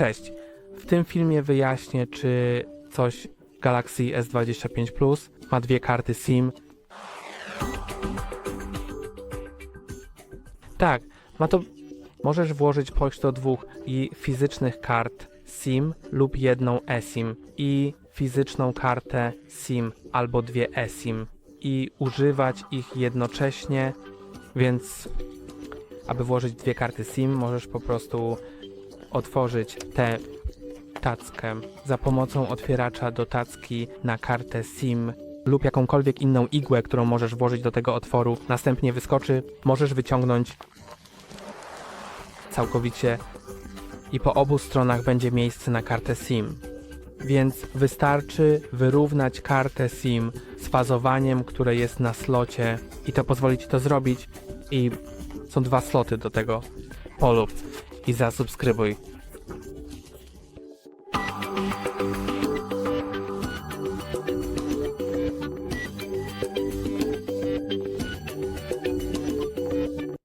Cześć. W tym filmie wyjaśnię, czy coś Galaxy S25 Plus ma dwie karty SIM. Tak, ma to. Możesz włożyć pocztę dwóch i fizycznych kart SIM lub jedną eSIM i fizyczną kartę SIM albo dwie eSIM i używać ich jednocześnie, więc aby włożyć dwie karty SIM możesz po prostu otworzyć tę tackę za pomocą otwieracza do tacki na kartę SIM lub jakąkolwiek inną igłę, którą możesz włożyć do tego otworu. Następnie wyskoczy, możesz wyciągnąć całkowicie i po obu stronach będzie miejsce na kartę SIM. Więc wystarczy wyrównać kartę SIM z fazowaniem, które jest na slocie i to pozwoli Ci to zrobić i są dwa sloty do tego. Polub i zasubskrybuj.